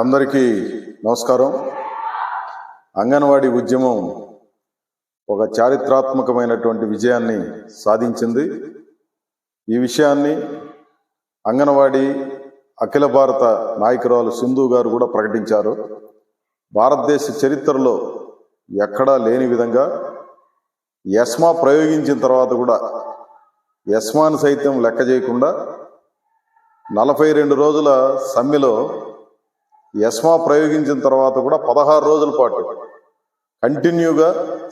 అందరికీ నమస్కారం. అంగన్వాడీ ఉద్యమం ఒక చారిత్రాత్మకమైనటువంటి విజయాన్ని సాధించింది. ఈ విషయాన్ని అంగన్వాడీ అఖిల భారత నాయకురాలు సింధు గారు కూడా ప్రకటించారు. భారతదేశ చరిత్రలో ఎక్కడా లేని విధంగా ఎస్మా ప్రయోగించిన తర్వాత కూడా ఎస్మాను సైతం లెక్క చేయకుండా నలభై రెండు రోజుల సమ్మెలో ఎస్మా ప్రయోగించిన తర్వాత కూడా పదహారు రోజుల పాటు కంటిన్యూగా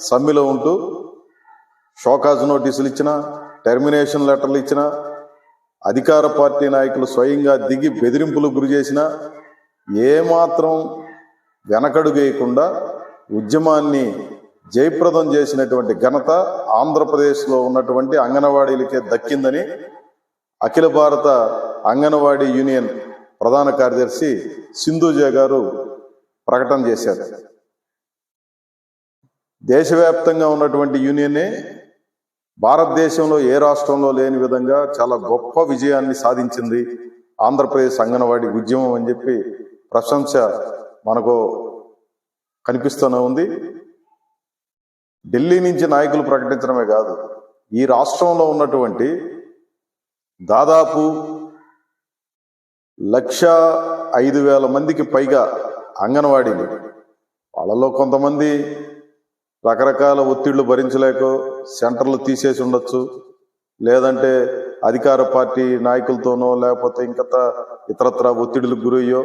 సమ్మెలో ఉంటూ షోకాజ్ నోటీసులు ఇచ్చిన టెర్మినేషన్ లెటర్లు ఇచ్చిన అధికార పార్టీ నాయకులు స్వయంగా దిగి బెదిరింపులకు గురి చేసిన ఏమాత్రం వెనకడుగేయకుండా ఉద్యమాన్ని జయప్రదం చేసినటువంటి ఘనత ఆంధ్రప్రదేశ్లో ఉన్నటువంటి అంగన్వాడీలకే దక్కిందని అఖిల భారత అంగన్వాడీ యూనియన్ ప్రధాన కార్యదర్శి సింధుజ గారు ప్రకటన చేశారు. దేశవ్యాప్తంగా ఉన్నటువంటి యూనియనే భారతదేశంలో ఏ రాష్ట్రంలో లేని విధంగా చాలా గొప్ప విజయాన్ని సాధించింది. ఆంధ్రప్రదేశ్ అంగన్వాడి ఉద్యమం అని చెప్పి ప్రశంస మనకు కనిపిస్తూనే ఉంది. ఢిల్లీ నుంచి నాయకులు ప్రకటించడమే కాదు ఈ రాష్ట్రంలో ఉన్నటువంటి దాదాపు లక్ష ఐదు వేల మందికి పైగా అంగన్వాడీలు. వాళ్ళలో కొంతమంది రకరకాల ఒత్తిళ్ళు భరించలేక సెంటర్లు తీసేసి ఉండొచ్చు. లేదంటే అధికార పార్టీ నాయకులతోనో లేకపోతే ఇంకత ఇతరత్ర ఒత్తిడులకు గురయ్యో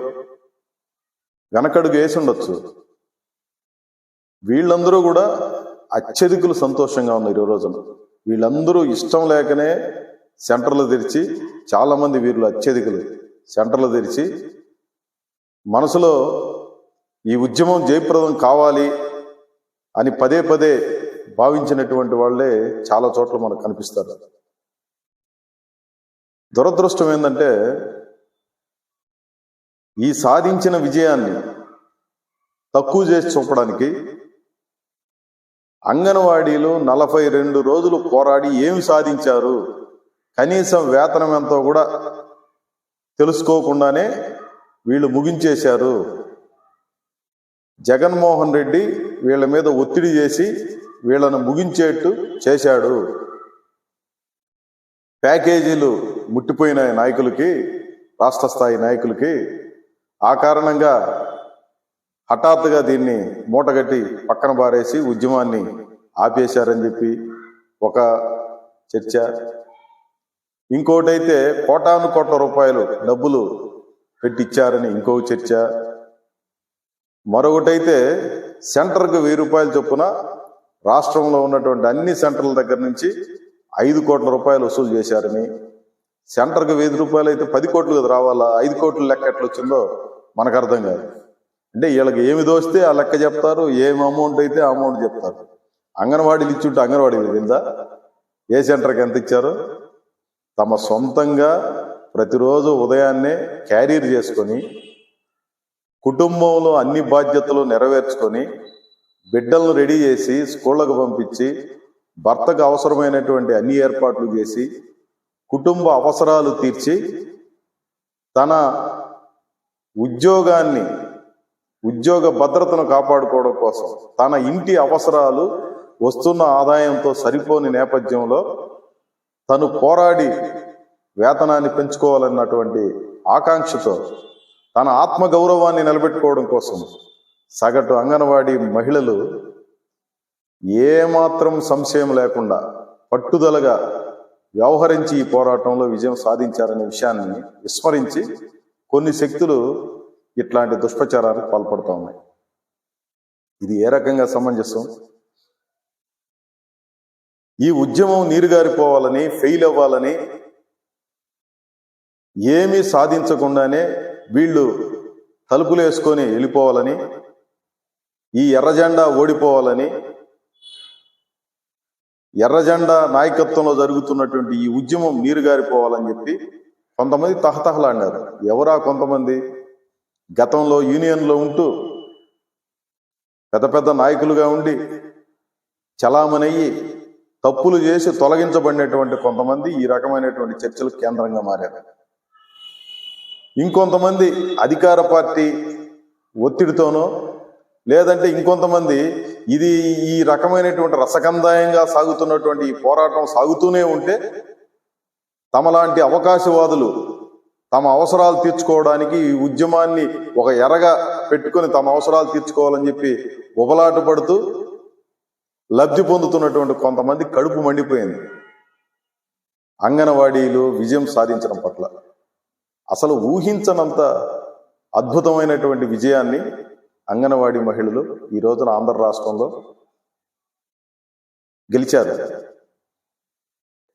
వెనకడుగు వేసి ఉండొచ్చు. వీళ్ళందరూ కూడా అత్యధికులు సంతోషంగా ఉన్నారు ఈ రోజున. వీళ్ళందరూ ఇష్టం లేకనే సెంటర్లు తెరిచి చాలామంది వీళ్ళు అత్యధికులు. సెంటర్లు తెరిచి మనసులో ఈ ఉద్యమం జయప్రదం కావాలి అని పదే పదే భావించినటువంటి వాళ్ళే చాలా చోట్ల మనకు కనిపిస్తారు. దురదృష్టం ఏంటంటే ఈ సాధించిన విజయాన్ని తక్కువ చేసి చూపడానికి అంగన్వాడీలు నలభై రెండు రోజులు పోరాడి ఏమి సాధించారు? కనీసం వేతనం ఎంతో కూడా తెలుసుకోకుండానే వీళ్ళు ముగించేశారు. జగన్మోహన్ రెడ్డి వీళ్ళ మీద ఒత్తిడి చేసి వీళ్ళను ముగించేట్టు చేశాడు. ప్యాకేజీలు ముట్టిపోయిన నాయకులకి రాష్ట్ర స్థాయి నాయకులకి. ఆ కారణంగా హఠాత్తుగా దీన్ని మూటగట్టి పక్కన పారేసి ఉద్యమాన్ని ఆపేశారని చెప్పి ఒక చర్చ. ఇంకోటైతే కోటాను కోట్ల రూపాయలు డబ్బులు పెట్టిచ్చారని ఇంకో చర్చ. మరొకటైతే సెంటర్కు వెయ్యి రూపాయలు చొప్పున రాష్ట్రంలో ఉన్నటువంటి అన్ని సెంటర్ల దగ్గర నుంచి ఐదు కోట్ల రూపాయలు వసూలు చేశారని. సెంటర్కి వెయ్యి రూపాయలు అయితే పది కోట్లు కదా రావాలా? ఐదు కోట్ల లెక్క ఎట్లా వచ్చిందో మనకు అర్థం కాదు. అంటే వీళ్ళకి ఏమి దోస్తే ఆ లెక్క చెప్తారు ఏమి అమౌంట్ అయితే ఆ అమౌంట్ చెప్తారు. అంగన్వాడీలు ఇచ్చుంటే అంగన్వాడీలు తెలుసా ఏ సెంటర్కి ఎంత ఇచ్చారు? తమ సొంతంగా ప్రతిరోజు ఉదయాన్నే క్యారీర్ చేసుకొని కుటుంబంలో అన్ని బాధ్యతలు నెరవేర్చుకొని బిడ్డలను రెడీ చేసి స్కూళ్ళకు పంపించి భర్తకు అవసరమైనటువంటి అన్ని ఏర్పాట్లు చేసి కుటుంబ అవసరాలు తీర్చి తన ఉద్యోగాన్ని ఉద్యోగ భద్రతను కాపాడుకోవడం కోసం తన ఇంటి అవసరాలు వస్తున్న ఆదాయంతో సరిపోని నేపథ్యంలో తను పోరాడి వేతనాన్ని పెంచుకోవాలన్నటువంటి ఆకాంక్షతో తన ఆత్మగౌరవాన్ని నిలబెట్టుకోవడం కోసం సగటు అంగన్వాడీ మహిళలు ఏమాత్రం సంశయం లేకుండా పట్టుదలగా వ్యవహరించి ఈ పోరాటంలో విజయం సాధించారనే విషయాన్ని విస్మరించి కొన్ని శక్తులు ఇట్లాంటి దుష్ప్రచారానికి పాల్పడుతూ ఉన్నాయి. ఇది ఏ రకంగా సమంజసం? ఈ ఉద్యమం నీరుగారిపోవాలని ఫెయిల్ అవ్వాలని ఏమీ సాధించకుండానే వీళ్ళు తలుపులు వేసుకొని వెళ్ళిపోవాలని ఈ ఎర్రజెండా ఓడిపోవాలని ఎర్రజెండా నాయకత్వంలో జరుగుతున్నటువంటి ఈ ఉద్యమం నీరుగారిపోవాలని చెప్పి కొంతమంది తహతహలాడారు ఎవరా కొంతమంది? గతంలో యూనియన్లో ఉంటూ పెద్ద పెద్ద నాయకులుగా ఉండి చలామణయ్యి తప్పులు చేసి తొలగించబడినటువంటి కొంతమంది ఈ రకమైనటువంటి చర్చలు కేంద్రంగా మారారు. ఇంకొంతమంది అధికార పార్టీ ఒత్తిడితోనో లేదంటే ఇంకొంతమంది ఇది ఈ రకమైనటువంటి రసకందాయంగా సాగుతున్నటువంటి ఈ పోరాటం సాగుతూనే ఉంటే తమలాంటి అవకాశవాదులు తమ అవసరాలు తీర్చుకోవడానికి ఈ ఉద్యమాన్ని ఒక ఎరగా పెట్టుకొని తమ అవసరాలు తీర్చుకోవాలని చెప్పి ఉబలాట పడుతూ లబ్ధి పొందుతున్నటువంటి కొంతమంది కడుపు మండిపోయింది. అంగనవాడీలు విజయం సాధించడం పట్ల. అసలు ఊహించనంత అద్భుతమైనటువంటి విజయాన్ని అంగనవాడీ మహిళలు ఈ రోజున ఆంధ్ర రాష్ట్రంలో గెలిచారు.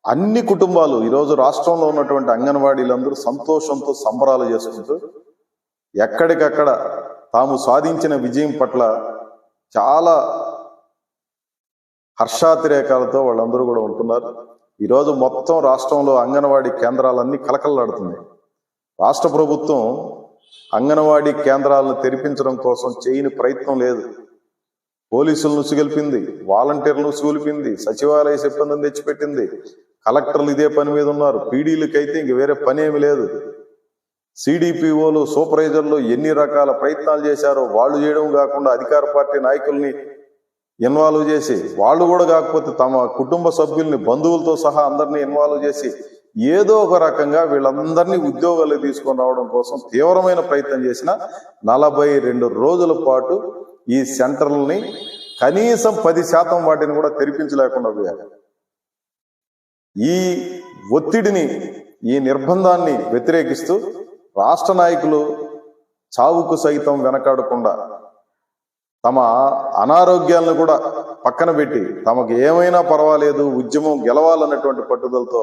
అన్ని కుటుంబాలు ఈరోజు రాష్ట్రంలో ఉన్నటువంటి అంగన్వాడీలందరూ సంతోషంతో సంబరాలు చేసుకుంటూ ఎక్కడికక్కడ తాము సాధించిన విజయం పట్ల చాలా హర్షాతిరేకాలతో వాళ్ళందరూ కూడా ఉంటున్నారు. ఈరోజు మొత్తం రాష్ట్రంలో అంగన్వాడీ కేంద్రాలన్నీ కలకల్లాడుతున్నాయి. రాష్ట్ర ప్రభుత్వం అంగన్వాడీ కేంద్రాలను తెరిపించడం కోసం చేయని ప్రయత్నం లేదు. పోలీసులను సుగొల్పింది వాలంటీర్లను సుగొల్పింది సచివాలయ సిబ్బందిని తెచ్చిపెట్టింది. కలెక్టర్లు ఇదే పని మీద ఉన్నారు. పీడీలకైతే ఇంక వేరే పని ఏమి లేదు. సిడిపిఓలు సూపర్వైజర్లు ఎన్ని రకాల ప్రయత్నాలు చేశారో వాళ్ళు చేయడం కాకుండా అధికార పార్టీ నాయకుల్ని ఇన్వాల్వ్ చేసి వాళ్ళు కూడా కాకపోతే తమ కుటుంబ సభ్యుల్ని బంధువులతో సహా అందరినీ ఇన్వాల్వ్ చేసి ఏదో ఒక రకంగా వీళ్ళందరినీ ఉద్యోగాలు తీసుకొని రావడం కోసం తీవ్రమైన ప్రయత్నం చేసిన నలభై రెండు రోజుల పాటు ఈ సెంటర్లని కనీసం పది శాతం వాటిని కూడా తెరిపించలేకుండా పోయారు. ఈ ఒత్తిడిని ఈ నిర్బంధాన్ని వ్యతిరేకిస్తూ రాష్ట్ర నాయకులు చావుకు సైతం వెనకాడకుండా తమ అనారోగ్యాలను కూడా పక్కన పెట్టి తమకు ఏమైనా పర్వాలేదు ఉద్యమం గెలవాలన్నటువంటి పట్టుదలతో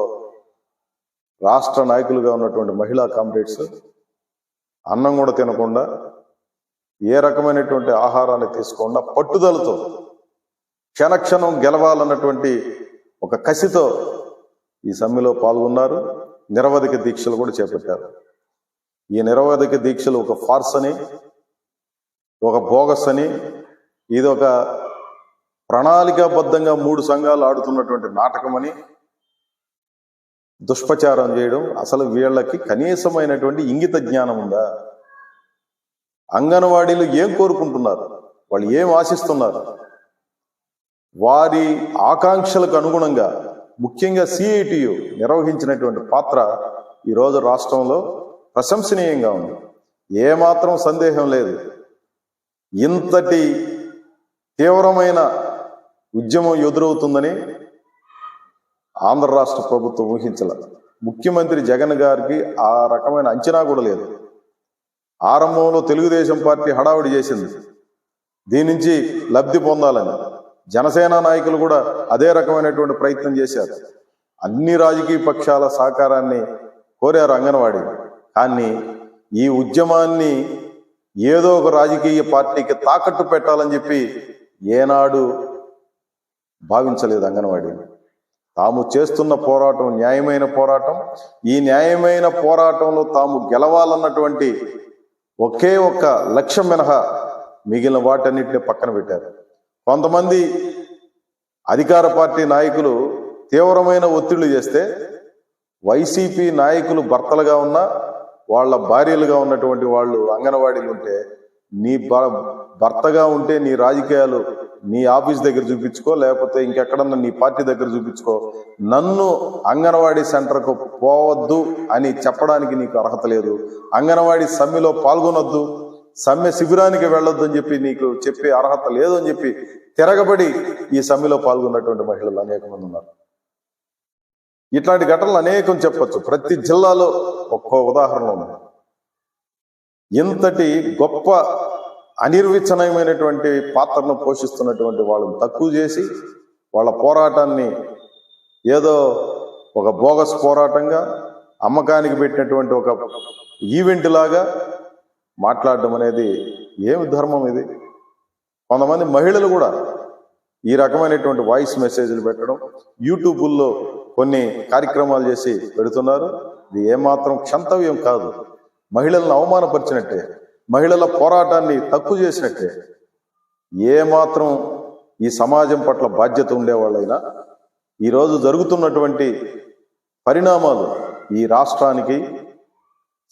రాష్ట్ర నాయకులుగా ఉన్నటువంటి మహిళా కామ్రేడ్స్ అన్నం కూడా తినకుండా ఏ రకమైనటువంటి ఆహారాన్ని తీసుకోకుండా పట్టుదలతో క్షణక్షణం గెలవాలన్నటువంటి ఒక కసితో ఈ సమ్మెలో పాల్గొన్నారు. నిరవధిక దీక్షలు కూడా చేపట్టారు. ఈ నిరవధిక దీక్షలు ఒక ఫార్స్ అని ఒక బోగస్ అని ఇది ఒక ప్రణాళికాబద్ధంగా మూడు సంఘాలు ఆడుతున్నటువంటి నాటకమని దుష్ప్రచారం చేయడం అసలు వీళ్ళకి కనీసమైనటువంటి ఇంగిత జ్ఞానం ఉందా? అంగన్వాడీలు ఏం కోరుకుంటున్నారు? వాళ్ళు ఏం ఆశిస్తున్నారు? వారి ఆకాంక్షలకు అనుగుణంగా ముఖ్యంగా సిఐటియు నిర్వహించినటువంటి పాత్ర ఈరోజు రాష్ట్రంలో ప్రశంసనీయంగా ఉంది. ఏమాత్రం సందేహం లేదు. ఇంతటి తీవ్రమైన ఉద్యమం ఎదురవుతుందని ఆంధ్ర రాష్ట్ర ప్రభుత్వం ఊహించల. ముఖ్యమంత్రి జగన్ గారికి ఆ రకమైన అంచనా కూడా లేదు. ఆరంభంలో తెలుగుదేశం పార్టీ హడావుడి చేసింది. దీని నుంచి లబ్ధి పొందాలని జనసేన నాయకులు కూడా అదే రకమైనటువంటి ప్రయత్నం చేశారు. అన్ని రాజకీయ పక్షాల సహకారాన్ని కోరారు అంగన్వాడీ కానీ ఈ ఉద్యమాన్ని ఏదో ఒక రాజకీయ పార్టీకి తాకట్టు పెట్టాలని చెప్పి ఏనాడు భావించలేదు అంగన్వాడీ. తాము చేస్తున్న పోరాటం న్యాయమైన పోరాటం. ఈ న్యాయమైన పోరాటంలో తాము గెలవాలన్నటువంటి ఒకే ఒక్క లక్ష్యం మినహా మిగిలిన వాటన్నిటిని పక్కన పెట్టారు. కొంతమంది అధికార పార్టీ నాయకులు తీవ్రమైన ఒత్తిళ్ళు చేస్తే వైసీపీ నాయకులు భర్తలుగా ఉన్నా వాళ్ళ భార్యలుగా ఉన్నటువంటి వాళ్ళు అంగన్వాడీలు ఉంటే నీ భ- భర్తగా ఉంటే నీ రాజకీయాలు నీ ఆఫీస్ దగ్గర చూపించుకో లేకపోతే ఇంకెక్కడన్నా నీ పార్టీ దగ్గర చూపించుకో నన్ను అంగన్వాడీ సెంటర్కు పోవద్దు అని చెప్పడానికి నీకు అర్హత లేదు. అంగన్వాడీ సమ్మెలో పాల్గొనొద్దు సమ్మె శిబిరానికి వెళ్ళొద్దు అని చెప్పి నీకు చెప్పే అర్హత లేదు అని చెప్పి తిరగబడి ఈ సమ్మెలో పాల్గొన్నటువంటి మహిళలు అనేక మంది ఉన్నారు. ఇట్లాంటి ఘటనలు అనేకం చెప్పచ్చు. ప్రతి జిల్లాలో ఒక్కో ఉదాహరణ ఉంది. ఇంతటి గొప్ప అనిర్వచనీయమైనటువంటి పాత్రను పోషిస్తున్నటువంటి వాళ్ళని తక్కువ చేసి వాళ్ళ పోరాటాన్ని ఏదో ఒక బోగస్ పోరాటంగా అమ్మకానికి పెట్టినటువంటి ఒక ఈవెంట్ లాగా మాట్లాడడం అనేది ఏమి ధర్మం ఇది? కొంతమంది మహిళలు కూడా ఈ రకమైనటువంటి వాయిస్ మెసేజ్లు పెట్టడం యూట్యూబుల్లో కొన్ని కార్యక్రమాలు చేసి పెడుతున్నారు. ఇది ఏమాత్రం క్షంతవ్యం కాదు. మహిళలను అవమానపరిచినట్టే మహిళల పోరాటాన్ని తక్కువ చేసినట్టే. ఏమాత్రం ఈ సమాజం పట్ల బాధ్యత ఉండేవాళ్ళైనా ఈరోజు జరుగుతున్నటువంటి పరిణామాలు ఈ రాష్ట్రానికి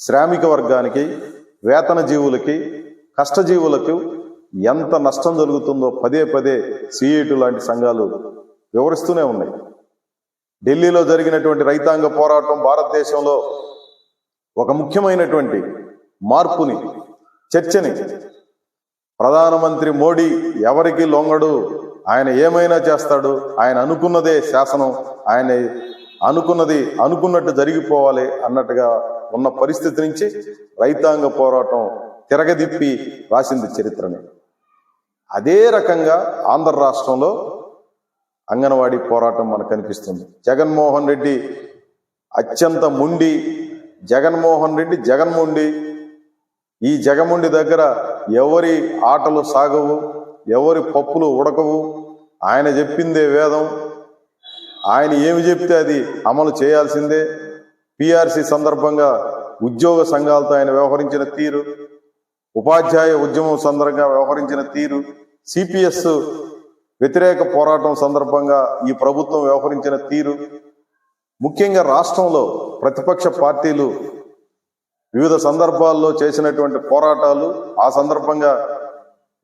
శ్రామిక వర్గానికి వేతన జీవులకి కష్టజీవులకు ఎంత నష్టం జరుగుతుందో పదే పదే సిఐటి లాంటి సంఘాలు వివరిస్తూనే ఉన్నాయి. ఢిల్లీలో జరిగినటువంటి రైతాంగ పోరాటం భారతదేశంలో ఒక ముఖ్యమైనటువంటి మార్పుని చర్చని ప్రధానమంత్రి మోడీ ఎవరికి లొంగడు ఆయన ఏమైనా చేస్తాడు ఆయన అనుకున్నదే శాసనం ఆయన అనుకున్నది అనుకున్నట్టు జరిగిపోవాలి అన్నట్టుగా ఉన్న పరిస్థితి నుంచి రైతాంగ పోరాటం తిరగదిప్పి రాసింది చరిత్రని. అదే రకంగా ఆంధ్ర రాష్ట్రంలో అంగన్వాడీ పోరాటం మనకు కనిపిస్తుంది జగన్మోహన్ రెడ్డి అత్యంత ముండి జగన్మోహన్ రెడ్డి జగన్ముండి. ఈ జగముండి దగ్గర ఎవరి ఆటలు సాగవు ఎవరి పప్పులు ఉడకవు ఆయన చెప్పిందే వేదం. ఆయన ఏమి చెప్తే అది అమలు చేయాల్సిందే. పిఆర్సి సందర్భంగా ఉద్యోగ సంఘాలతో ఆయన వ్యవహరించిన తీరు ఉపాధ్యాయ ఉద్యమం సందర్భంగా వ్యవహరించిన తీరు సిపిఎస్ వ్యతిరేక పోరాటం సందర్భంగా ఈ ప్రభుత్వం వ్యవహరించిన తీరు ముఖ్యంగా రాష్ట్రంలో ప్రతిపక్ష పార్టీలు వివిధ సందర్భాల్లో చేసినటువంటి పోరాటాలు ఆ సందర్భంగా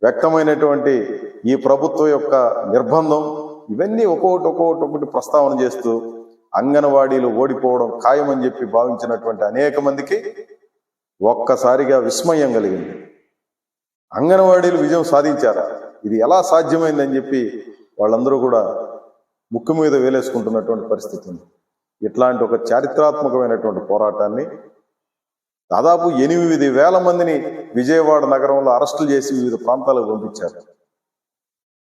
వ్యక్తమైనటువంటి ఈ ప్రభుత్వం యొక్క నిర్బంధం ఇవన్నీ ఒక్కొక్కటి ఒక్కొక్కటి ఒకటి ప్రస్తావన చేస్తూ అంగన్వాడీలు ఓడిపోవడం ఖాయమని చెప్పి భావించినటువంటి అనేక మందికి ఒక్కసారిగా విస్మయం కలిగింది. అంగన్వాడీలు విజయం సాధించారా? ఇది ఎలా సాధ్యమైందని చెప్పి వాళ్ళందరూ కూడా ముక్కు మీద వేలేసుకుంటున్నటువంటి పరిస్థితి ఉంది. ఇట్లాంటి ఒక చారిత్రాత్మకమైనటువంటి పోరాటాన్ని దాదాపు ఎనిమిది వేల మందిని విజయవాడ నగరంలో అరెస్టులు చేసి వివిధ ప్రాంతాలకు పంపించారు.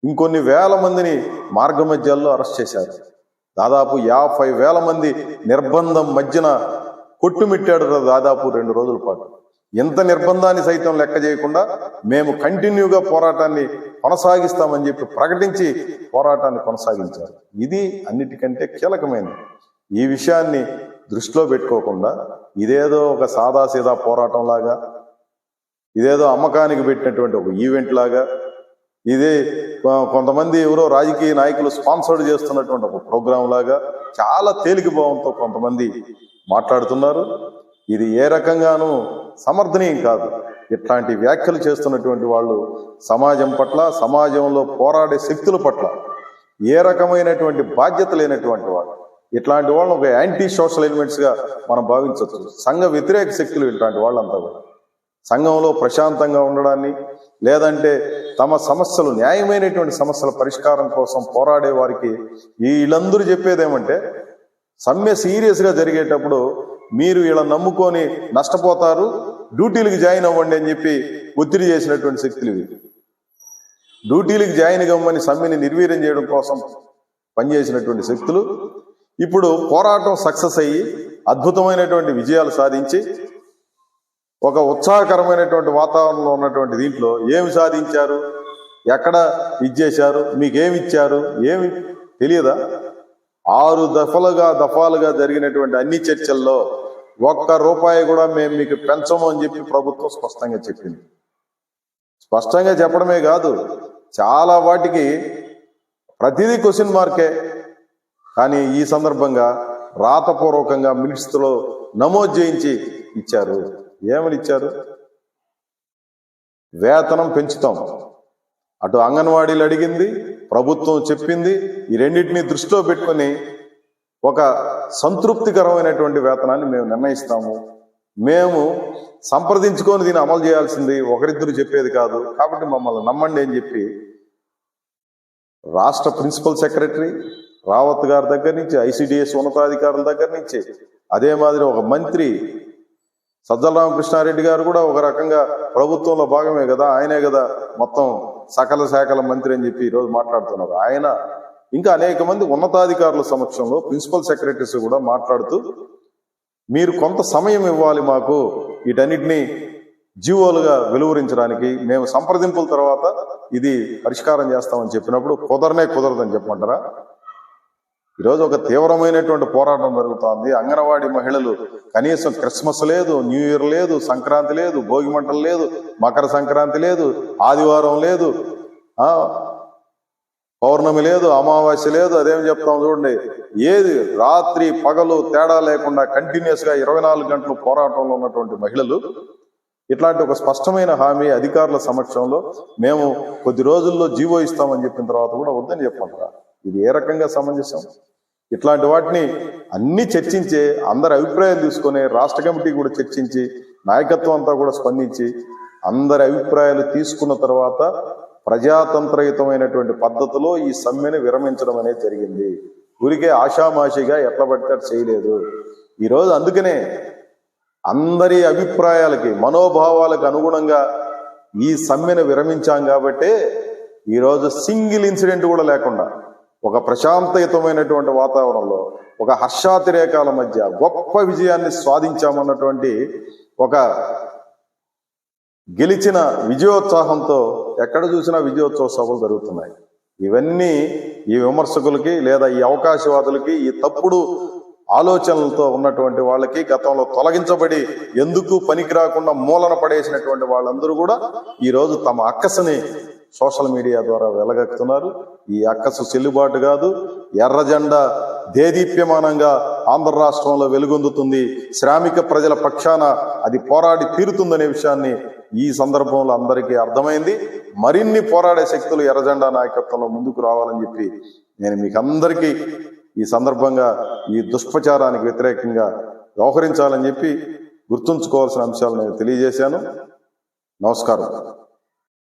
ఇంకొన్ని వేల మందిని మార్గమధ్యాల్లో అరెస్ట్ చేశారు. దాదాపు యాభై వేల మంది నిర్బంధం మధ్యన కొట్టుమిట్టాడు దాదాపు రెండు రోజుల పాటు. ఎంత నిర్బంధాన్ని సైతం లెక్క చేయకుండా మేము కంటిన్యూగా పోరాటాన్ని కొనసాగిస్తామని చెప్పి ప్రకటించి పోరాటాన్ని కొనసాగించారు. ఇది అన్నిటికంటే కీలకమైనది. ఈ విషయాన్ని దృష్టిలో పెట్టుకోకుండా ఇదేదో ఒక సాదాసీదా పోరాటం లాగా ఇదేదో అమ్మకానికి పెట్టినటువంటి ఒక ఈవెంట్ లాగా ఇది కొంతమంది ఎవరో రాజకీయ నాయకులు స్పాన్సర్డ్ చేస్తున్నటువంటి ఒక ప్రోగ్రాం లాగా చాలా తేలిక భావంతో కొంతమంది మాట్లాడుతున్నారు. ఇది ఏ రకంగానూ సమర్థనీయం కాదు. ఇట్లాంటి వ్యాఖ్యలు చేస్తున్నటువంటి వాళ్ళు సమాజం పట్ల సమాజంలో పోరాడే శక్తుల పట్ల ఏ రకమైనటువంటి బాధ్యత లేనటువంటి వాళ్ళు. ఇట్లాంటి వాళ్ళని ఒక యాంటీ సోషల్ ఎలిమెంట్స్గా మనం భావించవచ్చు. సంఘ వ్యతిరేక శక్తులు ఇట్లాంటి వాళ్ళంతా కూడా. సంఘంలో ప్రశాంతంగా ఉండడాన్ని లేదంటే తమ సమస్యలు న్యాయమైనటువంటి సమస్యల పరిష్కారం కోసం పోరాడే వారికి వీళ్ళందరూ చెప్పేదేమంటే సమ్మె సీరియస్గా జరిగేటప్పుడు మీరు ఇలా నమ్ముకొని నష్టపోతారు డ్యూటీలకు జాయిన్ అవ్వండి అని చెప్పి ఒత్తిడి చేసినటువంటి శక్తులు ఇవి. డ్యూటీలకు జాయిన్ కమ్మని సమ్మెని నిర్వీర్యం చేయడం కోసం పనిచేసినటువంటి శక్తులు. ఇప్పుడు పోరాటం సక్సెస్ అయ్యి అద్భుతమైనటువంటి విజయాలు సాధించి ఒక ఉత్సాహకరమైనటువంటి వాతావరణంలో ఉన్నటువంటి దీంట్లో ఏమి సాధించారు ఎక్కడ ఇచ్చేశారు మీకేమి ఇచ్చారు ఏమి తెలియదా? ఆరు దఫలుగా దఫాలుగా జరిగినటువంటి అన్ని చర్చల్లో ఒక్క రూపాయి కూడా మేము మీకు పెంచము అని చెప్పి ప్రభుత్వం స్పష్టంగా చెప్పింది. స్పష్టంగా చెప్పడమే కాదు చాలా వాటికి ప్రతిదీ క్వశ్చన్ మార్కే కానీ ఈ సందర్భంగా రాతపూర్వకంగా మినిట్స్ నమోదు చేయించి ఇచ్చారు. ఏమని ఇచ్చారు? వేతనం పెంచుతాం. అటు అంగన్వాడీలు అడిగింది ప్రభుత్వం చెప్పింది ఈ రెండింటిని దృష్టిలో పెట్టుకొని ఒక సంతృప్తికరమైనటువంటి వేతనాన్ని మేము నిర్ణయిస్తాము. మేము సంప్రదించుకొని దీన్ని అమలు చేయాల్సింది ఒకరిద్దరు చెప్పేది కాదు. కాబట్టి మమ్మల్ని నమ్మండి అని చెప్పి రాష్ట్ర ప్రిన్సిపల్ సెక్రటరీ రావత్ గారి దగ్గర నుంచి ఐసిడిఎస్ ఉన్నతాధికారుల దగ్గర నుంచి అదే మాదిరి ఒక మంత్రి సజ్జల రామకృష్ణారెడ్డి గారు కూడా ఒక రకంగా ప్రభుత్వంలో భాగమే కదా ఆయనే కదా మొత్తం సకల శాఖల మంత్రి అని చెప్పి ఈరోజు మాట్లాడుతున్నారు. ఆయన ఇంకా అనేక మంది ఉన్నతాధికారుల సమక్షంలో ప్రిన్సిపల్ సెక్రటరీస్ కూడా మాట్లాడుతూ మీరు కొంత సమయం ఇవ్వాలి మాకు వీటన్నిటిని జీవోలుగా వెలువరించడానికి. మేము సంప్రదింపుల తర్వాత ఇది పరిష్కారం చేస్తామని చెప్పినప్పుడు కుదరనే కుదరదని చెప్పమంటారా? ఈరోజు ఒక తీవ్రమైనటువంటి పోరాటం జరుగుతోంది. అంగన్వాడీ మహిళలు కనీసం క్రిస్మస్ లేదు న్యూ ఇయర్ లేదు సంక్రాంతి లేదు భోగి మంటలు లేదు మకర సంక్రాంతి లేదు ఆదివారం లేదు పౌర్ణమి లేదు అమావాస్య లేదు అదేం చెప్తాం చూడండి. ఏది రాత్రి పగలు తేడా లేకుండా కంటిన్యూస్గా ఇరవై నాలుగు గంటలు పోరాటంలో ఉన్నటువంటి మహిళలు ఇట్లాంటి ఒక స్పష్టమైన హామీ అధికారుల సమక్షంలో మేము కొద్ది రోజుల్లో జీవో ఇస్తామని చెప్పిన తర్వాత కూడా వద్దని చెప్పమంటారా? ఇది ఏ రకంగా సమంజసం? ఇట్లాంటి వాటిని అన్ని చర్చించి అందరి అభిప్రాయాలు తీసుకొని రాష్ట్ర కమిటీ కూడా చర్చించి నాయకత్వం అంతా కూడా స్పందించి అందరి అభిప్రాయాలు తీసుకున్న తర్వాత ప్రజాతంత్రయుతమైనటువంటి పద్ధతిలో ఈ సమ్మెను విరమించడం అనేది జరిగింది. ఊరికే ఆషామాషిగా ఎట్లా పడితే చేయలేదు. ఈరోజు అందుకనే అందరి అభిప్రాయాలకి మనోభావాలకు అనుగుణంగా ఈ సమ్మెను విరమించాం కాబట్టే ఈరోజు సింగిల్ ఇన్సిడెంట్ కూడా లేకుండా ఒక ప్రశాంతయుతమైనటువంటి వాతావరణంలో ఒక హర్షాతిరేకాల మధ్య గొప్ప విజయాన్ని స్వాధించామన్నటువంటి ఒక గెలిచిన విజయోత్సాహంతో ఎక్కడ చూసినా విజయోత్సవ సభలు జరుగుతున్నాయి. ఇవన్నీ ఈ విమర్శకులకి లేదా ఈ అవకాశవాదులకి ఈ తప్పుడు ఆలోచనలతో ఉన్నటువంటి వాళ్ళకి గతంలో తొలగించబడి ఎందుకు పనికి రాకుండా మూలన పడేసినటువంటి వాళ్ళందరూ కూడా ఈ రోజు తమ అక్కసని సోషల్ మీడియా ద్వారా వెలగక్కుతున్నారు. ఈ అక్కసు చెల్లుబాటు కాదు. ఎర్రజెండా దేదీప్యమానంగా ఆంధ్ర రాష్ట్రంలో వెలుగొందుతుంది. శ్రామిక ప్రజల పక్షాన అది పోరాడి తీరుతుందనే విషయాన్ని ఈ సందర్భంలో అందరికీ అర్థమైంది. మరిన్ని పోరాడే శక్తులు ఎర్రజెండా నాయకత్వంలో ముందుకు రావాలని చెప్పి నేను మీకు అందరికీ ఈ సందర్భంగా ఈ దుష్ప్రచారానికి వ్యతిరేకంగా వ్యవహరించాలని చెప్పి గుర్తుంచుకోవాల్సిన అంశాలు నేను తెలియజేశాను. నమస్కారం.